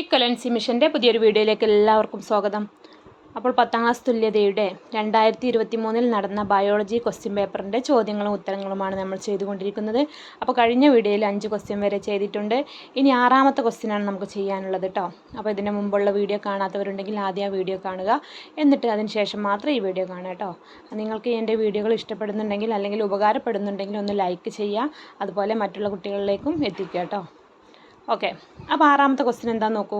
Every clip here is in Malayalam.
ഇക്കൊലൻസി മിഷന്റെ പുതിയൊരു വീഡിയോയിലേക്ക് എല്ലാവർക്കും സ്വാഗതം. അപ്പോൾ പത്താം ക്ലാസ് തുല്യതയുടെ രണ്ടായിരത്തി ഇരുപത്തി മൂന്നിൽ നടന്ന ബയോളജി ക്വസ്റ്റ്യൻ പേപ്പറിന്റെ ചോദ്യങ്ങളും ഉത്തരങ്ങളുമാണ് നമ്മൾ ചെയ്തുകൊണ്ടിരിക്കുന്നത്. അപ്പോൾ കഴിഞ്ഞ വീഡിയോയിൽ അഞ്ച് ക്വസ്റ്റ്യൻ വരെ ചെയ്തിട്ടുണ്ട്. ഇനി ആറാമത്തെ ക്വസ്റ്റ്യനാണ് നമുക്ക് ചെയ്യാനുള്ളത് കേട്ടോ അപ്പോൾ ഇതിന് മുമ്പുള്ള വീഡിയോ കാണാത്തവരുണ്ടെങ്കിൽ ആദ്യം ആ വീഡിയോ കാണുക. എന്നിട്ട് അതിന് ശേഷം മാത്രം ഈ വീഡിയോ കാണുക കേട്ടോ നിങ്ങൾക്ക് എന്റെ വീഡിയോകൾ ഇഷ്ടപ്പെടുന്നുണ്ടെങ്കിൽ അല്ലെങ്കിൽ ഉപകാരപ്പെടുന്നുണ്ടെങ്കിൽ ഒന്ന് ലൈക്ക് ചെയ്യുക. അതുപോലെ മറ്റുള്ള കുട്ടികളിലേക്കും എത്തിക്കുക കേട്ടോ ഓക്കെ അപ്പോൾ ആറാമത്തെ ക്വസ്റ്റ്യൻ എന്താ നോക്കൂ.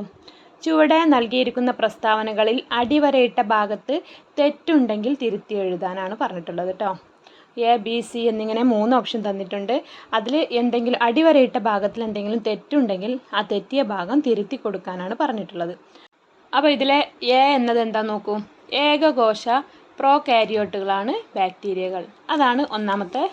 ചുവടെ നൽകിയിരിക്കുന്ന പ്രസ്താവനകളിൽ അടിവരയിട്ട ഭാഗത്ത് തെറ്റുണ്ടെങ്കിൽ തിരുത്തി എഴുതാനാണ് പറഞ്ഞിട്ടുള്ളത് കേട്ടോ എ ബി സി എന്നിങ്ങനെ മൂന്ന് ഓപ്ഷൻ തന്നിട്ടുണ്ട്. അതിൽ എന്തെങ്കിലും അടിവരയിട്ട ഭാഗത്തിൽ എന്തെങ്കിലും തെറ്റുണ്ടെങ്കിൽ ആ തെറ്റിയ ഭാഗം തിരുത്തി കൊടുക്കാനാണ് പറഞ്ഞിട്ടുള്ളത്. അപ്പോൾ ഇതിലെ എ എന്നത് എന്താ നോക്കൂ. ഏകകോശ പ്രോ കാരിയോട്ടുകളാണ് ബാക്ടീരിയകൾ. അതാണ് ഒന്നാമത്തെ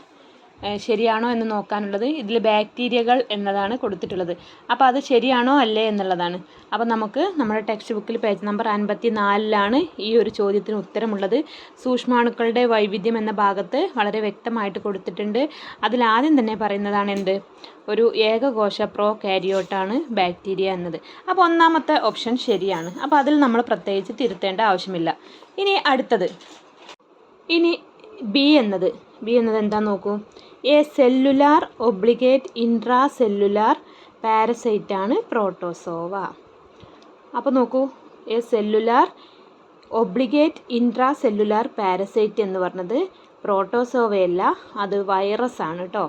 ശരിയാണോ എന്ന് നോക്കാനുള്ളത്. ഇതിൽ ബാക്ടീരിയകൾ എന്നതാണ് കൊടുത്തിട്ടുള്ളത്. അപ്പോൾ അത് ശരിയാണോ അല്ലേ എന്നുള്ളതാണ്. അപ്പോൾ നമുക്ക് നമ്മുടെ ടെക്സ്റ്റ് ബുക്കിൽ പേജ് നമ്പർ അൻപത്തി നാലിലാണ് ഈ ഒരു ചോദ്യത്തിന് ഉത്തരമുള്ളത്. സൂക്ഷ്മാണുക്കളുടെ വൈവിധ്യം എന്ന ഭാഗത്ത് വളരെ വ്യക്തമായിട്ട് കൊടുത്തിട്ടുണ്ട്. അതിൽ ആദ്യം തന്നെ പറയുന്നതാണ് എന്ത്? ഒരു ഏകകോശ പ്രോ കാരിയോട്ടാണ് ബാക്ടീരിയ എന്നത്. അപ്പോൾ ഒന്നാമത്തെ ഓപ്ഷൻ ശരിയാണ്. അപ്പോൾ അതിൽ നമ്മൾ പ്രത്യേകിച്ച് തിരുത്തേണ്ട ആവശ്യമില്ല. ഇനി അടുത്തത്. ഇനി ബി എന്നത്. ബി എന്നത് എന്താ നോക്കൂ. Acellular obligate intracellular പാരസൈറ്റാണ് പ്രോട്ടോസോവ. അപ്പോൾ നോക്കൂ acellular obligate intracellular parasite എന്ന് പറഞ്ഞത് പ്രോട്ടോസോവയല്ല അത് വൈറസ് ആണ് കേട്ടോ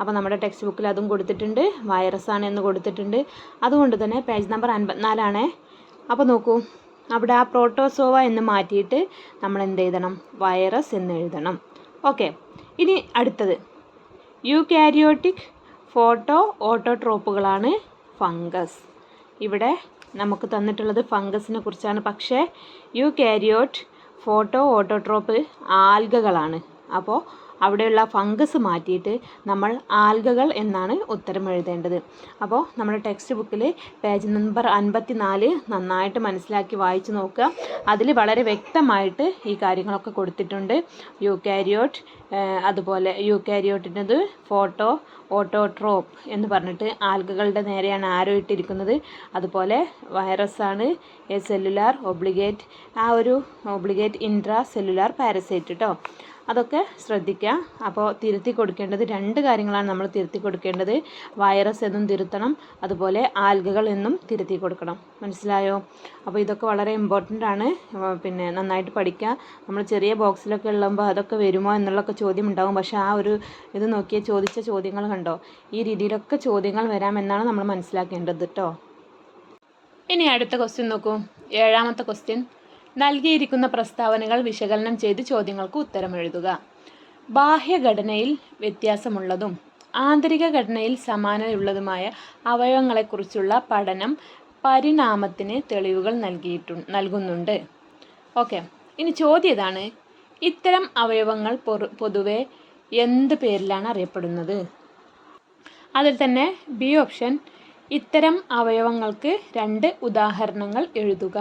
അപ്പോൾ നമ്മുടെ ടെക്സ്റ്റ് ബുക്കിൽ അതും കൊടുത്തിട്ടുണ്ട് വൈറസ് ആണ് എന്ന് കൊടുത്തിട്ടുണ്ട്. അതുകൊണ്ട് തന്നെ പേജ് നമ്പർ അൻപത്തിനാലാണേ. അപ്പോൾ നോക്കൂ അവിടെ ആ പ്രോട്ടോസോവ എന്ന് മാറ്റിയിട്ട് നമ്മൾ എന്ത് എഴുതണം വൈറസ് എന്ന് എഴുതണം. ഓക്കെ ഇനി അടുത്തത്. യു കാരിയോട്ടിക് ഫോട്ടോ ഓട്ടോട്രോപ്പുകളാണ് ഫംഗസ്. ഇവിടെ നമുക്ക് തന്നിട്ടുള്ളത് ഫംഗസിനെ കുറിച്ചാണ്. പക്ഷേ യു കാരിയോട്ട് ഫോട്ടോ ഓട്ടോട്രോപ്പ് ആൽഗകളാണ്. അപ്പോൾ അവിടെയുള്ള ഫംഗസ് മാറ്റിയിട്ട് നമ്മൾ ആൽഗകൾ എന്നാണ് ഉത്തരം എഴുതേണ്ടത്. അപ്പോൾ നമ്മുടെ ടെക്സ്റ്റ് ബുക്കിൽ പേജ് നമ്പർ അൻപത്തി നാല് നന്നായിട്ട് മനസ്സിലാക്കി വായിച്ചു നോക്കുക. അതിൽ വളരെ വ്യക്തമായിട്ട് ഈ കാര്യങ്ങളൊക്കെ കൊടുത്തിട്ടുണ്ട്. യു കാരിയോട്ട് അതുപോലെ യു കാരിയോട്ടിന്റെത് ഫോട്ടോ ഓട്ടോട്രോപ്പ് എന്ന് പറഞ്ഞിട്ട് ആൽഗകളുടെ നേരെയാണ് ആരോ ഇട്ടിരിക്കുന്നത്. അതുപോലെ വൈറസാണ് എ സെല്ലുലാർ ഒബ്ലിഗേറ്റ് ആ ഒരു ഒബ്ലിഗേറ്റ് ഇൻട്രാ സെല്ലുലാർ പാരസൈറ്റ് കേട്ടോ അതൊക്കെ ശ്രദ്ധിക്കുക. അപ്പോൾ തിരുത്തി കൊടുക്കേണ്ടത് രണ്ട് കാര്യങ്ങളാണ് നമ്മൾ തിരുത്തി കൊടുക്കേണ്ടത്. വൈറസ് എന്നും തിരുത്തണം. അതുപോലെ ആൽഗകൾ എന്നും തിരുത്തി കൊടുക്കണം. മനസ്സിലായോ? അപ്പോൾ ഇതൊക്കെ വളരെ ഇമ്പോർട്ടന്റ് ആണ്. പിന്നെ നന്നായിട്ട് പഠിക്കുക. നമ്മൾ ചെറിയ ബോക്സിലൊക്കെ ഉള്ളുമ്പോൾ അതൊക്കെ വരുമോ എന്നുള്ളൊക്കെ ചോദ്യം ഉണ്ടാകും പക്ഷേ ആ ഒരു ഇത് നോക്കിയാൽ ചോദിച്ച ചോദ്യങ്ങൾ കണ്ടോ? ഈ രീതിയിലൊക്കെ ചോദ്യങ്ങൾ വരാമെന്നാണ് നമ്മൾ മനസ്സിലാക്കേണ്ടത് കേട്ടോ ഇനി അടുത്ത ക്വസ്റ്റ്യൻ നോക്കൂ. ഏഴാമത്തെ ക്വസ്റ്റ്യൻ നൽകിയിരിക്കുന്ന പ്രസ്താവനകൾ വിശകലനം ചെയ്ത് ചോദ്യങ്ങൾക്ക് ഉത്തരമെഴുതുക ബാഹ്യഘടനയിൽ വ്യത്യാസമുള്ളതും ആന്തരിക ഘടനയിൽ സമാനതയുള്ളതുമായ അവയവങ്ങളെക്കുറിച്ചുള്ള പഠനം പരിണാമത്തിന് തെളിവുകൾ നൽകിയിട്ടു നൽകുന്നുണ്ട്. ഓക്കെ. ഇനി ചോദ്യം ഇതാണ്. ഇത്തരം അവയവങ്ങൾ പൊതുവെ എന്ത് പേരിലാണ് അറിയപ്പെടുന്നത്? അതിൽ തന്നെ ബി ഓപ്ഷൻ ഇത്തരം അവയവങ്ങൾക്ക് രണ്ട് ഉദാഹരണങ്ങൾ എഴുതുക.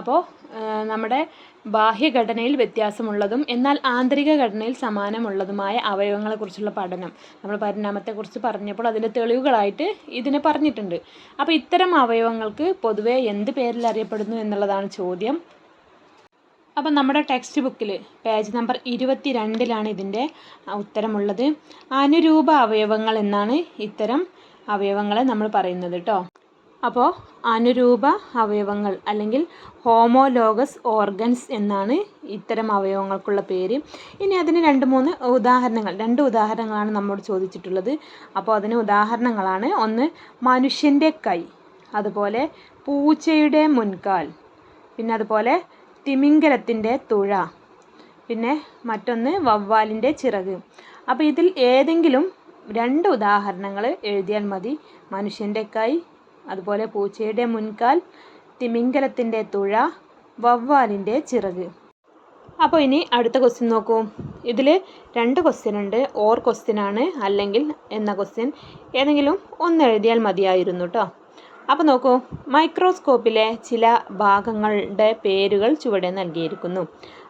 അപ്പോൾ നമ്മുടെ ബാഹ്യഘടനയിൽ വ്യത്യാസമുള്ളതും എന്നാൽ ആന്തരിക ഘടനയിൽ സമാനമുള്ളതുമായ അവയവങ്ങളെക്കുറിച്ചുള്ള പഠനം. നമ്മൾ പരിണാമത്തെക്കുറിച്ച് പറഞ്ഞപ്പോൾ അതിന്റെ തെളിവുകളായിട്ട് ഇതിനെ പറഞ്ഞിട്ടുണ്ട്. അപ്പോൾ ഇത്തരം അവയവങ്ങൾക്ക് പൊതുവെ എന്ത് പേരിൽ അറിയപ്പെടുന്നു എന്നുള്ളതാണ് ചോദ്യം. അപ്പം നമ്മുടെ ടെക്സ്റ്റ് ബുക്കിൽ പേജ് നമ്പർ ഇരുപത്തി രണ്ടിലാണ് ഇതിന്റെ ഉത്തരമുള്ളത്. അനുരൂപ അവയവങ്ങൾ എന്നാണ് ഇത്തരം അവയവങ്ങളെ നമ്മൾ പറയുന്നത് കേട്ടോ. അപ്പോൾ അനുരൂപ അവയവങ്ങൾ അല്ലെങ്കിൽ ഹോമോലോഗസ് ഓർഗൻസ് എന്നാണ് ഇത്തരം അവയവങ്ങൾക്കുള്ള പേര്. ഇനി അതിന് രണ്ട് മൂന്ന് ഉദാഹരണങ്ങൾ. രണ്ട് ഉദാഹരണങ്ങളാണ് നമ്മോട് ചോദിച്ചിട്ടുള്ളത്. അപ്പോൾ അതിന് ഉദാഹരണങ്ങളാണ്. ഒന്ന് മനുഷ്യന്റെ കൈ അതുപോലെ പൂച്ചയുടെ മുൻകാൽ പിന്നെ അതുപോലെ തിമിംഗലത്തിന്റെ തുഴ പിന്നെ മറ്റൊന്ന് വവ്വാലിന്റെ ചിറക്. അപ്പോൾ ഇതിൽ ഏതെങ്കിലും രണ്ട് ഉദാഹരണങ്ങൾ എഴുതിയാൽ മതി. മനുഷ്യന്റെ കൈ അതുപോലെ പൂച്ചയുടെ മുൻകാൽ തിമിംഗലത്തിന്റെ തുഴ വവ്വാലിന്റെ ചിറക്. അപ്പോൾ ഇനി അടുത്ത ക്വസ്റ്റ്യൻ നോക്കൂ. ഇതിൽ രണ്ട് ക്വസ്റ്റ്യൻ ഉണ്ട്. ഓർ ക്വസ്റ്റ്യൻ ആണ്. അല്ലെങ്കിൽ എന്ന ക്വസ്റ്റ്യൻ ഏതെങ്കിലും ഒന്ന് എഴുതിയാൽ മതിയായിരുന്നു കേട്ടോ അപ്പോൾ നോക്കൂ. മൈക്രോസ്കോപ്പിലെ ചില ഭാഗങ്ങളുടെ പേരുകൾ ചുവടെ നൽകിയിരിക്കുന്നു.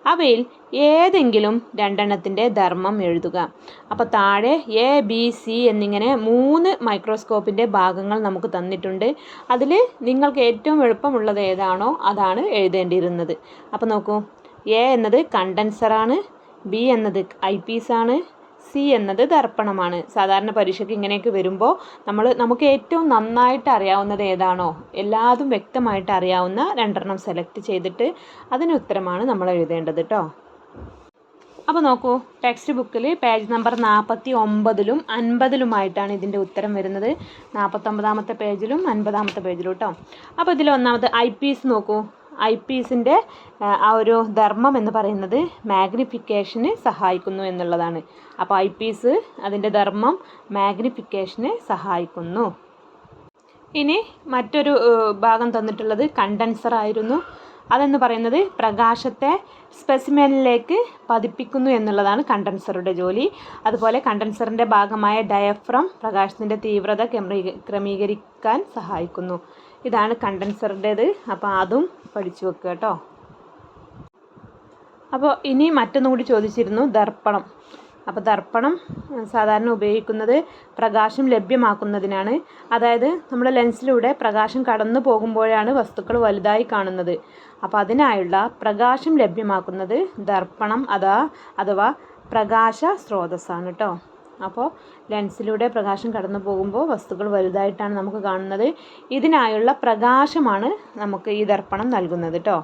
അവയിൽ ഏതെങ്കിലും രണ്ടെണ്ണത്തിന്റെ ധർമ്മം എഴുതുക. അപ്പോൾ താഴെ എ ബി സി എന്നിങ്ങനെ മൂന്ന് മൈക്രോസ്കോപ്പിന്റെ ഭാഗങ്ങൾ നമുക്ക് തന്നിട്ടുണ്ട്. അതിൽ നിങ്ങൾക്ക് ഏറ്റവും എളുപ്പമുള്ളത് ഏതാണോ അതാണ് എഴുതേണ്ടിയിരുന്നത്. അപ്പോൾ നോക്കൂ. എ എന്നത് കണ്ടൻസറാണ് ബി എന്നത് ഐ പീസാണ് സി എന്നത് ദർപ്പണമാണ്. സാധാരണ പരീക്ഷയ്ക്ക് ഇങ്ങനെയൊക്കെ വരുമ്പോൾ നമ്മൾ നമുക്ക് ഏറ്റവും നന്നായിട്ട് അറിയാവുന്നത് ഏതാണോ എല്ലാതും വ്യക്തമായിട്ട് അറിയാവുന്ന രണ്ടെണ്ണം സെലക്ട് ചെയ്തിട്ട് അതിന് ഉത്തരമാണ് നമ്മൾ എഴുതേണ്ടത് കേട്ടോ അപ്പോൾ നോക്കൂ ടെക്സ്റ്റ് ബുക്കിൽ പേജ് നമ്പർ നാൽപ്പത്തി ഒമ്പതിലും അൻപതിലുമായിട്ടാണ് ഇതിന്റെ ഉത്തരം വരുന്നത്. നാൽപ്പത്തൊമ്പതാമത്തെ പേജിലും അൻപതാമത്തെ പേജിലും കേട്ടോ അപ്പോൾ ഇതിൽ ഒന്നാമത് ഐ പീസ് നോക്കൂ. ഐ പീസിന്റെ ആ ഒരു ധർമ്മം എന്ന് പറയുന്നത് മാഗ്നിഫിക്കേഷന് സഹായിക്കുന്നു എന്നുള്ളതാണ്. അപ്പോൾ ഐ പീസ് അതിന്റെ ധർമ്മം മാഗ്നിഫിക്കേഷന് സഹായിക്കുന്നു. ഇനി മറ്റൊരു ഭാഗം തന്നിട്ടുള്ളത് കണ്ടൻസർ ആയിരുന്നു. അതെന്ന് പറയുന്നത് പ്രകാശത്തെ സ്പെസിമെനിലേക്ക് പതിപ്പിക്കുന്നു എന്നുള്ളതാണ് കണ്ടൻസറുടെ ജോലി. അതുപോലെ കണ്ടൻസറിന്റെ ഭാഗമായ ഡയഫ്രം പ്രകാശത്തിന്റെ തീവ്രത ക്രമീക- ക്രമീകരിക്കാൻ സഹായിക്കുന്നു. ഇതാണ് കണ്ടൻസറിന്റേത് അപ്പോൾ അതും പഠിച്ചു വെക്കുക കേട്ടോ. അപ്പോൾ ഇനി മറ്റൊന്നും കൂടി ചോദിച്ചിരുന്നു ദർപ്പണം. അപ്പോൾ ദർപ്പണം സാധാരണ ഉപയോഗിക്കുന്നത് പ്രകാശം ലഭ്യമാക്കുന്നതിനാണ്. അതായത് നമ്മുടെ ലെൻസിലൂടെ പ്രകാശം കടന്നു പോകുമ്പോഴാണ് വസ്തുക്കൾ വലുതായി കാണുന്നത്. അപ്പോൾ അതിനായുള്ള പ്രകാശം ലഭ്യമാക്കുന്നത് ദർപ്പണം അതാ അഥവാ പ്രകാശ സ്രോതസ്സാണ് കേട്ടോ. അപ്പോൾ ലെൻസിലൂടെ പ്രകാശം കടന്നു പോകുമ്പോൾ വസ്തുക്കൾ വലുതായിട്ടാണ് നമുക്ക് കാണുന്നത്. ഇതിനായുള്ള പ്രകാശമാണ് നമുക്ക് ഈ ദർപ്പണം നൽകുന്നത് കേട്ടോ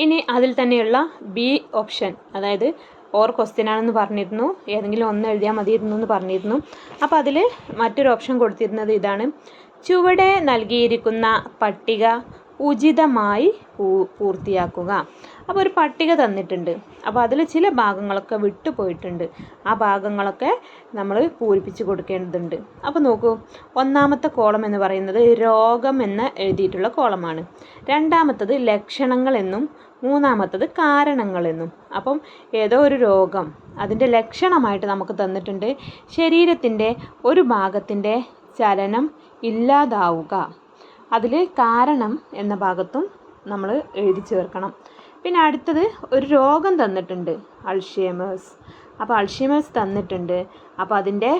ഇനി അതിൽ തന്നെയുള്ള ബി ഓപ്ഷൻ അതായത് ഓർ ക്വസ്റ്റ്യൻ ആണെന്ന് പറഞ്ഞിരുന്നു. ഏതെങ്കിലും ഒന്ന് എഴുതിയാൽ മതിയിരുന്നു എന്ന് പറഞ്ഞിരുന്നു. അപ്പോൾ അതിൽ മറ്റൊരു ഓപ്ഷൻ കൊടുത്തിരുന്നത് ഇതാണ്. ചുവടെ നൽകിയിരിക്കുന്ന പട്ടിക ഉചിതമായി പൂർത്തിയാക്കുക. അപ്പോൾ ഒരു പട്ടിക തന്നിട്ടുണ്ട്. അപ്പോൾ അതിൽ ചില ഭാഗങ്ങളൊക്കെ വിട്ടുപോയിട്ടുണ്ട് ആ ഭാഗങ്ങളൊക്കെ നമ്മൾ പൂരിപ്പിച്ച് കൊടുക്കേണ്ടതുണ്ട്. അപ്പോൾ നോക്കൂ ഒന്നാമത്തെ കോളം എന്ന് പറയുന്നത് രോഗം എന്ന് എഴുതിയിട്ടുള്ള കോളമാണ്. രണ്ടാമത്തത് ലക്ഷണങ്ങൾ എന്നും മൂന്നാമത്തത് കാരണങ്ങൾ എന്നും. അപ്പം ഏതോ ഒരു രോഗം അതിന്റെ ലക്ഷണമായിട്ട് നമുക്ക് തന്നിട്ടുണ്ട്. ശരീരത്തിന്റെ ഒരു ഭാഗത്തിന്റെ ചലനം ഇല്ലാതാവുക. അതിൽ കാരണം എന്ന ഭാഗത്തും നമ്മൾ എഴുതി ചേർക്കണം. പിന്നെ അടുത്തത് ഒരു രോഗം തന്നിട്ടുണ്ട് അൾഷിയമേഴ്സ് അപ്പോൾ അൾഷിയമേഴ്സ് തന്നിട്ടുണ്ട്. അപ്പോൾ അതിന്റെ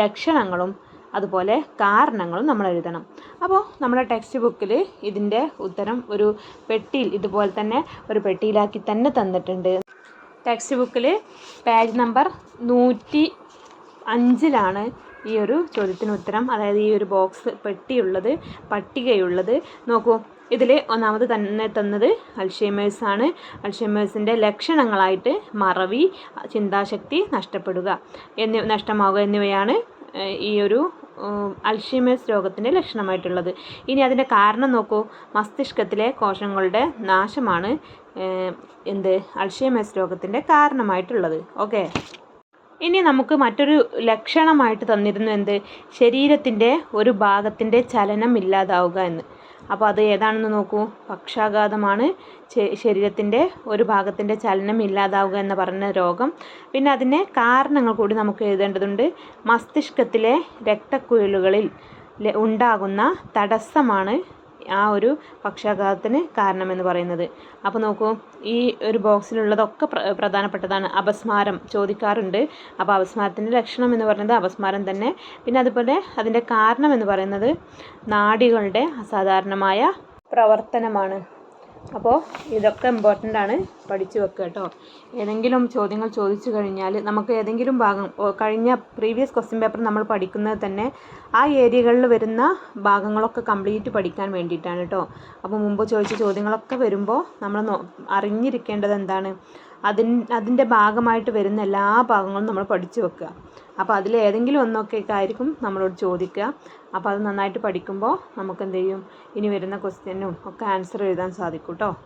ലക്ഷണങ്ങളും അതുപോലെ കാരണങ്ങളും നമ്മൾ എഴുതണം. അപ്പോൾ നമ്മുടെ ടെക്സ്റ്റ് ബുക്കിൽ ഇതിന്റെ ഉത്തരം ഒരു പെട്ടിയിൽ ഇതുപോലെ തന്നെ ഒരു പെട്ടിയിലാക്കി തന്നെ തന്നിട്ടുണ്ട്. ടെക്സ്റ്റ് ബുക്കിൽ പേജ് നമ്പർ നൂറ്റി അഞ്ചിലാണ് ഈ ഒരു ചോദ്യത്തിന് ഉത്തരം. അതായത് ഈ ഒരു ബോക്സ് പെട്ടിയുള്ളത് പട്ടികയുള്ളത്. നോക്കൂ ഇതിൽ ഒന്നാമത് തന്നെ തന്നത് അൾഷേമേഴ്സ് ആണ്. അൾഷേമേഴ്സിന്റെ ലക്ഷണങ്ങളായിട്ട് മറവി ചിന്താശക്തി നഷ്ടപ്പെടുക എന്നി നഷ്ടമാവുക എന്നിവയാണ് ഈ ഒരു അൾഷീമേഴ്സ് രോഗത്തിന്റെ ലക്ഷണമായിട്ടുള്ളത്. ഇനി അതിന്റെ കാരണം നോക്കൂ. മസ്തിഷ്കത്തിലെ കോശങ്ങളുടെ നാശമാണ് എന്ത്? അൾഷീമേഴ്സ് രോഗത്തിന്റെ കാരണമായിട്ടുള്ളത്. ഓക്കെ? ഇനി നമുക്ക് മറ്റൊരു ലക്ഷണമായിട്ട് തന്നിരുന്നു എന്ത്? ശരീരത്തിന്റെ ഒരു ഭാഗത്തിന്റെ ചലനം ഇല്ലാതാവുക എന്ന്. അപ്പോൾ അത് ഏതാണെന്ന് നോക്കൂ. പക്ഷാഘാതമാണ് ശരീരത്തിന്റെ ഒരു ഭാഗത്തിന്റെ ചലനം ഇല്ലാതാവുക എന്ന് പറഞ്ഞ രോഗം. പിന്നെ അതിന്റെ കാരണങ്ങൾ കൂടി നമുക്ക് എഴുതേണ്ടതുണ്ട്. മസ്തിഷ്കത്തിലെ രക്തക്കുഴലുകളിൽ ഉണ്ടാകുന്ന തടസ്സമാണ് ആ ഒരു പക്ഷാഘാതത്തിന് കാരണമെന്ന് പറയുന്നത്. അപ്പോൾ നോക്കൂ ഈ ഒരു ബോക്സിലുള്ളതൊക്കെ പ്ര പ്രധാനപ്പെട്ടതാണ്. അപസ്മാരം ചോദിക്കാറുണ്ട്. അപ്പോൾ അപസ്മാരത്തിന്റെ ലക്ഷണം എന്ന് പറയുന്നത് അപസ്മാരം തന്നെ. പിന്നെ അതുപോലെ അതിന്റെ കാരണം എന്ന് പറയുന്നത് നാഡികളുടെ അസാധാരണമായ പ്രവർത്തനമാണ്. അപ്പോൾ ഇതൊക്കെ ഇമ്പോർട്ടന്റ് ആണ് പഠിച്ചു വെക്കുക കേട്ടോ. ഏതെങ്കിലും ചോദ്യങ്ങൾ ചോദിച്ചു കഴിഞ്ഞാൽ നമുക്ക് ഏതെങ്കിലും ഭാഗം കഴിഞ്ഞ പ്രീവിയസ് ക്വസ്റ്റ്യൻ പേപ്പർ നമ്മൾ പഠിക്കുന്നത് തന്നെ ആ ഏരിയകളിൽ വരുന്ന ഭാഗങ്ങളൊക്കെ കംപ്ലീറ്റ് പഠിക്കാൻ വേണ്ടിയിട്ടാണ് കേട്ടോ. അപ്പോൾ മുമ്പ് ചോദിച്ച ചോദ്യങ്ങളൊക്കെ വരുമ്പോൾ നമ്മൾ അറിഞ്ഞിരിക്കേണ്ടത് എന്താണ്? അതിൻ അതിന്റെ ഭാഗമായിട്ട് വരുന്ന എല്ലാ ഭാഗങ്ങളും നമ്മൾ പഠിച്ചു വെക്കുക. അപ്പോൾ അതിൽ ഏതെങ്കിലും ഒന്നൊക്കെ ആയിരിക്കും നമ്മളോട് ചോദിക്കുക. അപ്പോൾ അത് നന്നായിട്ട് പഠിക്കുമ്പോൾ നമുക്ക് എന്ത് ചെയ്യും? ഇനി വരുന്ന ക്വസ്റ്റ്യനും ഒക്കെ ആൻസർ എഴുതാൻ സാധിക്കും കേട്ടോ.